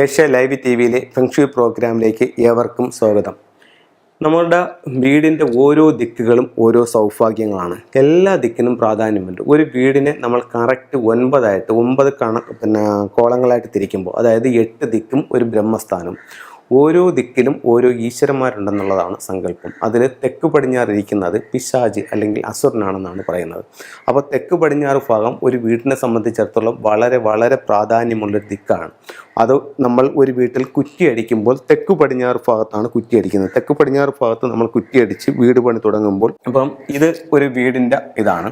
Asia live T വിയിലെ feng shui പ്രോഗ്രാമിലേക്ക് ഏവർക്കും സ്വാഗതം. നമ്മളുടെ വീടിന്റെ ഓരോ ദിക്കുകളും ഓരോ സൗഭാഗ്യങ്ങളാണ്. എല്ലാ ദിക്കിനും പ്രാധാന്യമുണ്ട്. ഒരു വീടിനെ നമ്മൾ കറക്റ്റ് ഒൻപതായിട്ട് ഒമ്പത് കണ പിന്നെ കോളങ്ങളായിട്ട് തിരിക്കുമ്പോൾ അതായത് എട്ട് ദിക്കും ഒരു ബ്രഹ്മസ്ഥാനം. ഓരോ ദിക്കിലും ഓരോ ഈശ്വരന്മാരുണ്ടെന്നുള്ളതാണ് സങ്കല്പം. അതിൽ തെക്ക് പടിഞ്ഞാറിരിക്കുന്നത് പിശാജ് അല്ലെങ്കിൽ അസുരനാണെന്നാണ് പറയുന്നത്. അപ്പോൾ തെക്ക് പടിഞ്ഞാറ് ഭാഗം ഒരു വീടിനെ സംബന്ധിച്ചിടത്തോളം വളരെ വളരെ പ്രാധാന്യമുള്ളൊരു ദിക്കാണ്. അത് നമ്മൾ ഒരു വീട്ടിൽ കുറ്റിയടിക്കുമ്പോൾ തെക്ക് പടിഞ്ഞാറ് ഭാഗത്താണ് കുറ്റിയടിക്കുന്നത് തെക്ക് പടിഞ്ഞാറ് ഭാഗത്ത് നമ്മൾ കുറ്റിയടിച്ച് വീട് പണി തുടങ്ങുമ്പോൾ അപ്പം ഇത് ഒരു വീടിന്റെ ഇതാണ്.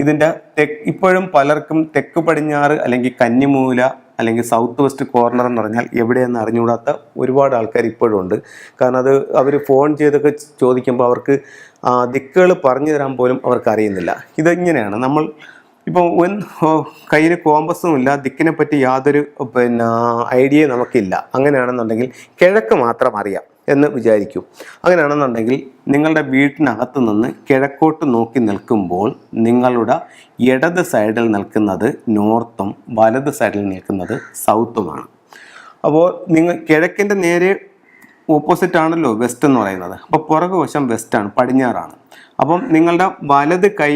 ഇതിന്റെ തെക്ക് ഇപ്പോഴും പലർക്കും തെക്ക് പടിഞ്ഞാറ് അല്ലെങ്കിൽ കന്നിമൂല അല്ലെങ്കിൽ സൗത്ത് വെസ്റ്റ് കോർണർ എന്ന് പറഞ്ഞാൽ എവിടെയെന്ന് അറിഞ്ഞുകൂടാത്ത ഒരുപാട് ആൾക്കാർ ഇപ്പോഴും ഉണ്ട്. കാരണം അത് അവർ ഫോൺ ചെയ്തൊക്കെ ചോദിക്കുമ്പോൾ അവർക്ക് ദിക്കുകൾ പറഞ്ഞു തരാൻ പോലും അവർക്ക് അറിയുന്നില്ല. ഇതെങ്ങനെയാണ്. നമ്മൾ ഇപ്പോൾ കയ്യിൽ കോമ്പസും ഇല്ല ദിക്കിനെ പറ്റി യാതൊരു പിന്നെ ഐഡിയയും നമുക്കില്ല. അങ്ങനെയാണെന്നുണ്ടെങ്കിൽ കിഴക്ക് മാത്രം അറിയാം. എന്ന് വിചാരിക്കൂ. അങ്ങനെയാണെന്നുണ്ടെങ്കിൽ നിങ്ങളുടെ വീട്ടിനകത്ത് നിന്ന് കിഴക്കോട്ട് നോക്കി നിൽക്കുമ്പോൾ നിങ്ങളുടെ ഇടത് സൈഡിൽ നിൽക്കുന്നത് നോർത്തും വലത് സൈഡിൽ നിൽക്കുന്നത് സൗത്തുമാണ്. അപ്പോൾ നിങ്ങൾ കിഴക്കിന്റെ നേരെ ഓപ്പോസിറ്റ് ആണല്ലോ വെസ്റ്റ് എന്ന് പറയുന്നത്. അപ്പോൾ പുറകു വശം വെസ്റ്റാണ് പടിഞ്ഞാറാണ്. അപ്പം നിങ്ങളുടെ വലത് കൈ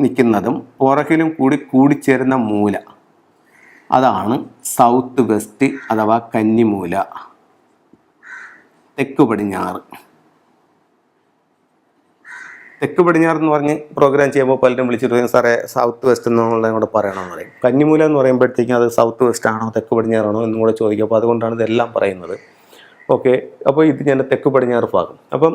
നിൽക്കുന്നതും പുറകിലും കൂടി കൂടിച്ചേരുന്ന മൂല അതാണ് സൗത്ത് വെസ്റ്റ് അഥവാ കന്നിമൂല. തെക്ക് പടിഞ്ഞാറ്. തെക്ക് പടിഞ്ഞാറ് എന്ന് പറഞ്ഞ് പ്രോഗ്രാം ചെയ്യുമ്പോൾ പലരും വിളിച്ചിട്ട് പറയും സാറേ സൗത്ത് വെസ്റ്റ് എന്നുള്ളത് കൂടെ പറയണമെന്ന് പറയും. കന്നിമൂല എന്ന് പറയുമ്പോഴത്തേക്കും അത് സൗത്ത് വെസ്റ്റ് ആണോ തെക്ക് പടിഞ്ഞാറാണോ എന്നും കൂടെ ചോദിക്കും. അപ്പോൾ അതുകൊണ്ടാണ് ഇതെല്ലാം പറയുന്നത്. ഓക്കെ അപ്പോൾ ഇത് ഞാൻ തെക്ക് പടിഞ്ഞാറ് ഭാഗം. അപ്പം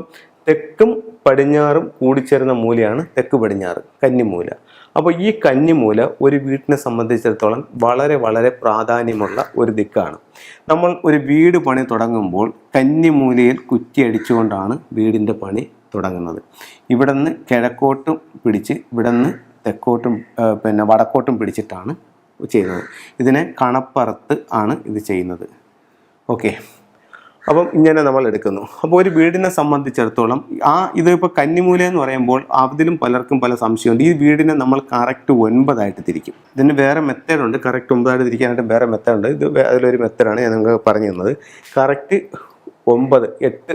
തെക്കും പടിഞ്ഞാറും കൂടിച്ചേരുന്ന മൂലയാണ് തെക്ക് പടിഞ്ഞാറ് കന്നിമൂല. അപ്പോൾ ഈ കന്നിമൂല ഒരു വീട്ടിനെ സംബന്ധിച്ചിടത്തോളം വളരെ വളരെ പ്രാധാന്യമുള്ള ഒരു ദിക്കാണ്. നമ്മൾ ഒരു വീട് പണി തുടങ്ങുമ്പോൾ കന്നിമൂലയിൽ കുറ്റിയടിച്ചുകൊണ്ടാണ് വീടിന്റെ പണി തുടങ്ങുന്നത്. ഇവിടെ നിന്ന് കിഴക്കോട്ടും പിടിച്ച് ഇവിടെ നിന്ന് തെക്കോട്ടും പിന്നെ വടക്കോട്ടും പിടിച്ചിട്ടാണ് ചെയ്യുന്നത്. ഇതിനെ കണപ്പറത്ത് ആണ് ഇത് ചെയ്യുന്നത്. ഓക്കെ. അപ്പം ഇങ്ങനെ നമ്മൾ എടുക്കുന്നു. അപ്പോൾ ഒരു വീടിനെ സംബന്ധിച്ചിടത്തോളം ആ ഇതിപ്പോൾ കന്നിമൂല എന്ന് പറയുമ്പോൾ അതിലും പലർക്കും പല സംശയമുണ്ട്. ഈ വീടിനെ നമ്മൾ കറക്റ്റ് ഒൻപതായിട്ട് തിരിക്കും. ഇതിന് വേറെ മെത്തേഡുണ്ട്. കറക്റ്റ് ഒമ്പതായിട്ട് തിരിക്കാനായിട്ട് വേറെ മെത്തേഡുണ്ട്. ഇത് അതിലൊരു മെത്തേഡാണ് ഞാൻ നിങ്ങൾക്ക് പറഞ്ഞു തന്നത് കറക്റ്റ് ഒമ്പത് എട്ട്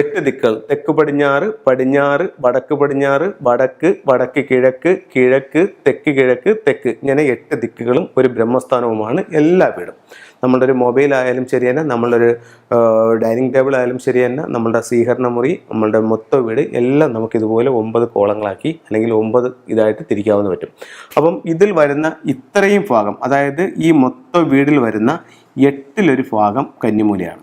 എട്ട് ദിക്കുകൾ. തെക്ക് പടിഞ്ഞാറ് പടിഞ്ഞാറ് വടക്ക് പടിഞ്ഞാറ് വടക്ക് വടക്ക് കിഴക്ക് കിഴക്ക് തെക്ക് കിഴക്ക് തെക്ക്. ഇങ്ങനെ എട്ട് ദിക്കുകളും ഒരു ബ്രഹ്മസ്ഥാനവുമാണ് എല്ലാ വീടും. നമ്മളുടെ ഒരു മൊബൈൽ ആയാലും ശരി തന്നെ നമ്മളുടെ ഒരു ഡൈനിങ് ടേബിൾ ആയാലും ശരി തന്നെ നമ്മളുടെ സ്വീകരണ മുറി നമ്മളുടെ മൊത്തം വീട് എല്ലാം നമുക്ക് ഇതുപോലെ ഒമ്പത് കോളങ്ങളാക്കി അല്ലെങ്കിൽ ഒമ്പത് ഇതായിട്ട് തിരിക്കാവുന്ന പറ്റും. അപ്പം ഇതിൽ വരുന്ന ഇത്രയും ഭാഗം അതായത് ഈ മൊത്തം വീടിൽ വരുന്ന എട്ടിലൊരു ഭാഗം കന്നിമൂലയാണ്.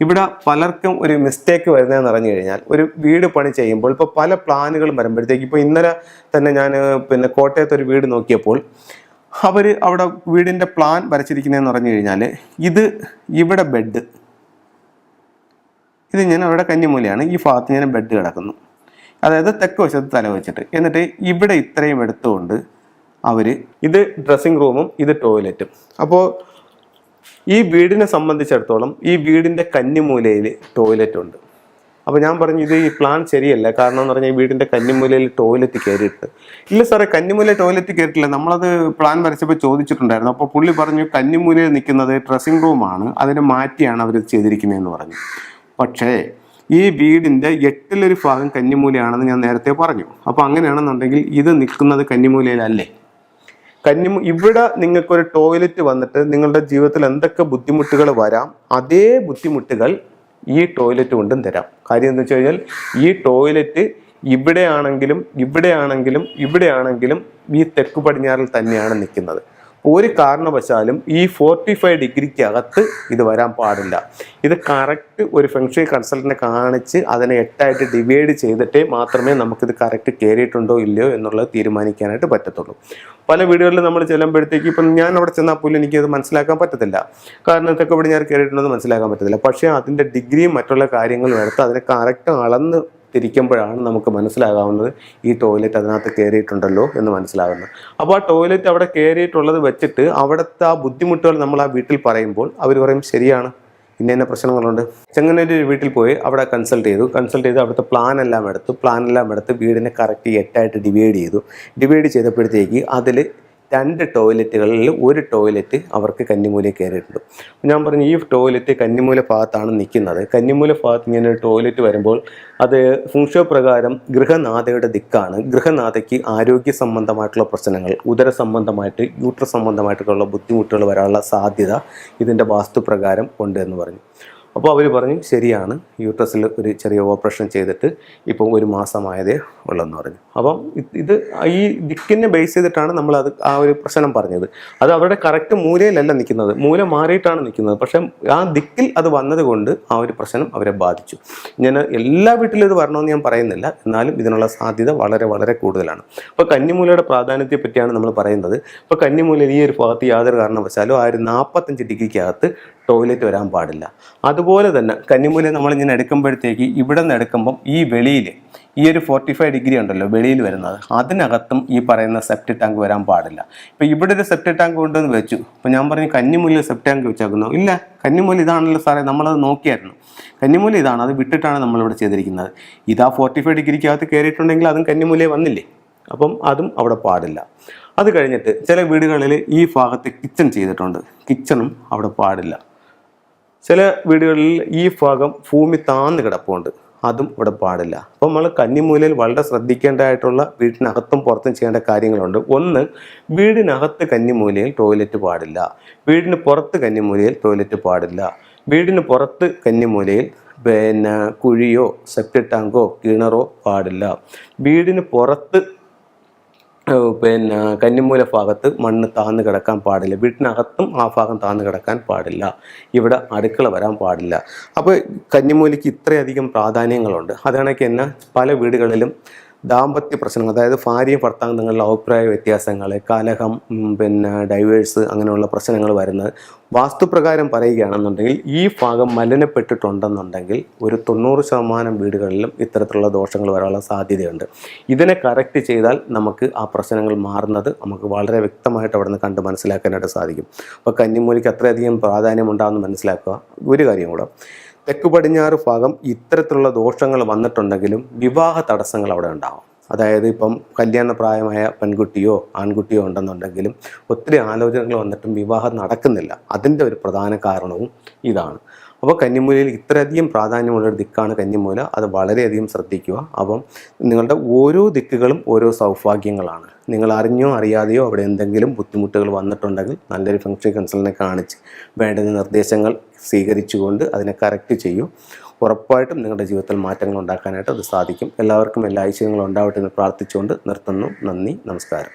ഇവിടെ പലർക്കും ഒരു മിസ്റ്റേക്ക് വരുന്നതെന്ന് പറഞ്ഞു കഴിഞ്ഞാൽ ഒരു വീട് പണി ചെയ്യുമ്പോൾ ഇപ്പോൾ പല പ്ലാനുകളും വരുമ്പോഴത്തേക്ക് ഇപ്പോൾ ഇന്നലെ തന്നെ ഞാൻ പിന്നെ കോട്ടയത്ത് ഒരു വീട് നോക്കിയപ്പോൾ അവർ അവിടെ വീടിന്റെ പ്ലാൻ വരച്ചിരിക്കുന്നതെന്ന് പറഞ്ഞു കഴിഞ്ഞാൽ ഇത് ഇവിടെ ബെഡ് ഇത് ഞാൻ അവിടെ കന്നിമൂലയാണ്. ഈ ഭാഗത്ത് ഞാൻ ബെഡ് കിടക്കുന്നു. അതായത് തെക്ക് വശത്ത് തല വെച്ചിട്ട്. എന്നിട്ട് ഇവിടെ ഇത്രയും എടുത്തുകൊണ്ട് അവർ ഇത് ഡ്രസ്സിങ് റൂമും ഇത് ടോയ്ലറ്റും അപ്പോൾ ഈ വീടിനെ സംബന്ധിച്ചിടത്തോളം ഈ വീടിന്റെ കന്നിമൂലയിൽ ടോയ്ലറ്റ് ഉണ്ട്. അപ്പോൾ ഞാൻ പറഞ്ഞു ഇത് ഈ പ്ലാൻ ശരിയല്ല. കാരണം എന്ന് പറഞ്ഞാൽ ഈ വീടിന്റെ കന്നിമൂലയിൽ ടോയ്ലറ്റ് കയറിയിട്ട്. ഇല്ല സാറേ കന്നിമൂല ടോയ്ലറ്റ് കയറിയിട്ടില്ല. നമ്മളത് പ്ലാൻ വരച്ചപ്പോൾ ചോദിച്ചിട്ടുണ്ടായിരുന്നു. അപ്പോൾ പുള്ളി പറഞ്ഞു കന്നിമൂലയിൽ നിൽക്കുന്നത് ഡ്രസ്സിംഗ് റൂമാണ് അതിനെ മാറ്റിയാണ് അവർ ചെയ്തിരിക്കുന്നതെന്ന് പറഞ്ഞു. പക്ഷേ ഈ വീടിന്റെ എട്ടിലൊരു ഭാഗം കന്നിമൂലയാണെന്ന് ഞാൻ നേരത്തെ പറഞ്ഞു. അപ്പോൾ അങ്ങനെയാണെന്നുണ്ടെങ്കിൽ ഇത് നിൽക്കുന്നത് കന്നിമൂലയിലല്ലേ? കന്നിമു ഇവിടെ നിങ്ങൾക്കൊരു ടോയ്ലറ്റ് വന്നിട്ട് നിങ്ങളുടെ ജീവിതത്തിൽ എന്തൊക്കെ ബുദ്ധിമുട്ടുകൾ വരാം അതേ ബുദ്ധിമുട്ടുകൾ ഈ ടോയ്ലറ്റ് കൊണ്ടും തരാം. കാര്യം എന്താ വെച്ച് കഴിഞ്ഞാൽ ഈ ടോയ്ലറ്റ് ഇവിടെയാണെങ്കിലും ഇവിടെയാണെങ്കിലും ഇവിടെയാണെങ്കിലും ഈ തെക്ക് പടിഞ്ഞാറിൽ തന്നെയാണ് നിൽക്കുന്നത്. ഒരു കാരണവശാലും ഈ ഫോർട്ടി ഫൈവ് ഡിഗ്രിക്ക് അകത്ത് ഇത് വരാൻ പാടില്ല. ഇത് കറക്റ്റ് ഒരു ഫെങ്ഷി കൺസൾട്ടനെ കാണിച്ച് അതിനെ എട്ടായിട്ട് ഡിവൈഡ് ചെയ്തിട്ടേ മാത്രമേ നമുക്കിത് കറക്റ്റ് കയറിയിട്ടുണ്ടോ ഇല്ലയോ എന്നുള്ളത് തീരുമാനിക്കാനായിട്ട് പറ്റത്തുള്ളൂ. പല വീടുകളിൽ നമ്മൾ ചെല്ലുമ്പോഴത്തേക്ക് ഇപ്പം ഞാൻ അവിടെ ചെന്നാൽ പോലും എനിക്കത് മനസ്സിലാക്കാൻ പറ്റത്തില്ല. കാരണം ഇതൊക്കെ ഇവിടെ ഞാൻ കയറിയിട്ടുണ്ടെന്ന് മനസ്സിലാക്കാൻ പറ്റത്തില്ല. പക്ഷേ അതിന്റെ ഡിഗ്രിയും മറ്റുള്ള കാര്യങ്ങളും എടുത്ത് അതിനെ കറക്റ്റ് അളന്ന് തിരിക്കുമ്പോഴാണ് നമുക്ക് മനസ്സിലാകാവുന്നത് ഈ ടോയ്ലറ്റ് അതിനകത്ത് കയറിയിട്ടുണ്ടല്ലോ എന്ന് മനസ്സിലാകുന്നത്. അപ്പോൾ ആ ടോയ്ലറ്റ് അവിടെ കയറിയിട്ടുള്ളത് വെച്ചിട്ട് അവിടുത്തെ ആ ബുദ്ധിമുട്ടുകൾ നമ്മൾ ആ വീട്ടിൽ പറയുമ്പോൾ അവർ പറയും ശരിയാണ്. ഇന്ന പ്രശ്നങ്ങളുണ്ട്. ചെങ്ങന്നൂർ വീട്ടിൽ പോയി അവിടെ കൺസൾട്ട് ചെയ്തു. കൺസൾട്ട് ചെയ്ത് അവിടുത്തെ പ്ലാൻ എല്ലാം എടുത്തു. പ്ലാൻ എല്ലാം എടുത്ത് വീടിനെ കറക്റ്റ് എട്ടായിട്ട് ഡിവൈഡ് ചെയ്തു. ഡിവൈഡ് ചെയ്തപ്പോഴത്തേക്ക് അതിൽ രണ്ട് ടോയ്ലറ്റുകളിൽ ഒരു ടോയ്ലറ്റ് അവർക്ക് കന്നിമൂല കയറിയിട്ടുണ്ട്. ഞാൻ പറഞ്ഞു ഈ ടോയ്ലറ്റ് കന്നിമൂല ഭാഗത്താണ് നിൽക്കുന്നത്. കന്നിമൂല ഭാഗത്ത് ഇങ്ങനെ ഒരു ടോയ്ലറ്റ് വരുമ്പോൾ അത് ഫുങ്ഷോ പ്രകാരം ഗൃഹനാഥയുടെ ദിക്കാണ്. ഗൃഹനാഥയ്ക്ക് ആരോഗ്യ സംബന്ധമായിട്ടുള്ള പ്രശ്നങ്ങൾ ഉദര സംബന്ധമായിട്ട് യൂട്ര സംബന്ധമായിട്ടുള്ള ബുദ്ധിമുട്ടുകൾ വരാനുള്ള സാധ്യത ഇതിന്റെ വാസ്തുപ്രകാരം ഉണ്ട് എന്ന് പറഞ്ഞു. അപ്പോൾ അവർ പറഞ്ഞു ശരിയാണ്. യൂട്രസിൽ ഒരു ചെറിയ ഓപ്പറേഷൻ ചെയ്തിട്ട് ഇപ്പം ഒരു മാസമായതേ ഉള്ളെന്ന് പറഞ്ഞു. അപ്പം ഇത് ഈ ദിക്കിനെ ബേസ് ചെയ്തിട്ടാണ് നമ്മൾ അത് ആ ഒരു പ്രശ്നം പറഞ്ഞത്. അത് അവരുടെ കറക്റ്റ് മൂലയിലല്ല നിൽക്കുന്നത്. മൂല മാറിയിട്ടാണ് നിൽക്കുന്നത്. പക്ഷേ ആ ദിക്കിൽ അത് വന്നതുകൊണ്ട് ആ ഒരു പ്രശ്നം അവരെ ബാധിച്ചു. ഞാൻ എല്ലാ വീട്ടിലും ഇത് വരണമെന്ന് ഞാൻ പറയുന്നില്ല. എന്നാലും ഇതിനുള്ള സാധ്യത വളരെ വളരെ കൂടുതലാണ്. അപ്പോൾ കന്നിമൂലയുടെ പ്രാധാന്യത്തെ പറ്റിയാണ് നമ്മൾ പറയുന്നത്. അപ്പോൾ കന്നിമൂലയിൽ ഈ ഒരു ഭാഗത്ത് യാതൊരു കാരണവശാലും ആ ഒരു നാൽപ്പത്തഞ്ച് ഡിഗ്രിക്കകത്ത് ടോയ്ലറ്റ് വരാൻ പാടില്ല. അതുപോലെ തന്നെ കന്നിമൂല നമ്മളിങ്ങനെ എടുക്കുമ്പോഴത്തേക്ക് ഇവിടെ നിന്ന് എടുക്കുമ്പം ഈ വെളിയിൽ ഈ ഒരു ഫോർട്ടി ഫൈവ് ഡിഗ്രി ഉണ്ടല്ലോ വെളിയിൽ വരുന്നത്. അതിനകത്തും ഈ പറയുന്ന സെപ്റ്റി ടാങ്ക് വരാൻ പാടില്ല. ഇപ്പം ഇവിടെ ഒരു സെപ്റ്റി ടാങ്ക് ഉണ്ടെന്ന് വെച്ചു. ഇപ്പം ഞാൻ പറഞ്ഞു കന്നിമൂലിൽ സെപ്റ്റി ടാങ്ക് വെച്ചേക്കുന്നു. ഇല്ല കന്നിമൂല ഇതാണല്ലോ സാറേ നമ്മളത് നോക്കിയായിരുന്നു. കന്നിമൂല ഇതാണ് അത് വിട്ടിട്ടാണ് നമ്മളിവിടെ ചെയ്തിരിക്കുന്നത്. ഇതാ ഫോർട്ടി ഫൈവ് ഡിഗ്രിക്കകത്ത് കയറിയിട്ടുണ്ടെങ്കിൽ അതും കന്നിമൂലയെ വന്നില്ലേ? അപ്പം അതും അവിടെ പാടില്ല. അത് കഴിഞ്ഞിട്ട് ചില വീടുകളിൽ ഈ ഭാഗത്ത് കിച്ചൺ ചെയ്തിട്ടുണ്ട്. കിച്ചണും അവിടെ പാടില്ല. ചില വീടുകളിൽ ഈ ഭാഗം ഭൂമി താന്ന് കിടപ്പുണ്ട്. അതും ഇവിടെ പാടില്ല. അപ്പോൾ നമ്മൾ കന്നിമൂലയിൽ വളരെ ശ്രദ്ധിക്കേണ്ടതായിട്ടുള്ള വീടിനകത്തും പുറത്തും ചെയ്യേണ്ട കാര്യങ്ങളുണ്ട്. ഒന്ന് വീടിനകത്ത് കന്നിമൂലയിൽ ടോയ്ലറ്റ് പാടില്ല. വീടിന് പുറത്ത് കന്നിമൂലയിൽ ടോയ്ലറ്റ് പാടില്ല. വീടിന് പുറത്ത് കന്നിമൂലയിൽ പിന്നെ കുഴിയോ സെപ്റ്റി ടാങ്കോ കിണറോ പാടില്ല. വീടിന് പുറത്ത് പിന്നെ കന്നിമൂല ഭാഗത്ത് മണ്ണ് താന്ന് കിടക്കാൻ പാടില്ല. വീട്ടിനകത്തും ആ ഭാഗം താന്ന് കിടക്കാൻ പാടില്ല. ഇവിടെ അടുക്കള വരാൻ പാടില്ല. അപ്പോൾ കന്നിമൂലയ്ക്ക് ഇത്രയധികം പ്രാധാന്യങ്ങളുണ്ട്. അതാണെങ്കിൽ തന്നെ പല വീടുകളിലും ദാമ്പത്യ പ്രശ്നങ്ങൾ അതായത് ഭാര്യയും ഭർത്താവും തങ്ങളുടെ അഭിപ്രായ വ്യത്യാസങ്ങൾ കലഹം പിന്നെ ഡൈവേഴ്സ് അങ്ങനെയുള്ള പ്രശ്നങ്ങൾ വരുന്നത് വാസ്തുപ്രകാരം പറയുകയാണെന്നുണ്ടെങ്കിൽ ഈ ഭാഗം മലിനപ്പെട്ടിട്ടുണ്ടെന്നുണ്ടെങ്കിൽ ഒരു തൊണ്ണൂറ് ശതമാനം വീടുകളിലും ഇത്തരത്തിലുള്ള ദോഷങ്ങൾ വരാനുള്ള സാധ്യതയുണ്ട്. ഇതിനെ കറക്റ്റ് ചെയ്താൽ നമുക്ക് ആ പ്രശ്നങ്ങൾ മാറുന്നത് നമുക്ക് വളരെ വ്യക്തമായിട്ട് അവിടെ നിന്ന് കണ്ട് മനസ്സിലാക്കാനായിട്ട് സാധിക്കും. അപ്പോൾ കന്നിമൂലിക്ക് അത്രയധികം പ്രാധാന്യം ഉണ്ടാകുമെന്ന് മനസ്സിലാക്കുക. ഒരു കാര്യം കൂടെ തെക്ക് പടിഞ്ഞാറ് ഭാഗം ഇത്തരത്തിലുള്ള ദോഷങ്ങൾ വന്നിട്ടുണ്ടെങ്കിലും വിവാഹ തടസ്സങ്ങൾ അവിടെ ഉണ്ടാകും അതായത് ഇപ്പം കല്യാണ പ്രായമായ പെൺകുട്ടിയോ ആൺകുട്ടിയോ ഉണ്ടെന്നുണ്ടെങ്കിലും ഒത്തിരി ആലോചനകൾ വന്നിട്ടും വിവാഹം നടക്കുന്നില്ല. അതിന്റെ ഒരു പ്രധാന കാരണവും ഇതാണ്. അപ്പോൾ കന്നിമൂലയിൽ ഇത്രയധികം പ്രാധാന്യമുള്ള ഒരു ദിക്കാണ് കന്നിമൂല. അത് വളരെയധികം ശ്രദ്ധിക്കുക. അപ്പം നിങ്ങളുടെ ഓരോ ദിക്കുകളും ഓരോ സൗഭാഗ്യങ്ങളാണ്. നിങ്ങൾ അറിഞ്ഞോ അറിയാതെയോ അവിടെ എന്തെങ്കിലും ബുദ്ധിമുട്ടുകൾ വന്നിട്ടുണ്ടെങ്കിൽ നല്ലൊരു ഫംഗ്ഷൻ കൺസൾട്ടിനെ കാണിച്ച് വേണ്ട നിർദ്ദേശങ്ങൾ സ്വീകരിച്ചുകൊണ്ട് അതിനെ കറക്റ്റ് ചെയ്യൂ. ഉറപ്പായിട്ടും നിങ്ങളുടെ ജീവിതത്തിൽ മാറ്റങ്ങൾ ഉണ്ടാക്കാനായിട്ട് അത് സാധിക്കും. എല്ലാവർക്കും എല്ലാ ഐശ്വര്യങ്ങളും ഉണ്ടാവട്ടെ എന്ന് പ്രാർത്ഥിച്ചുകൊണ്ട് നിർത്തുന്നു. നന്ദി നമസ്കാരം.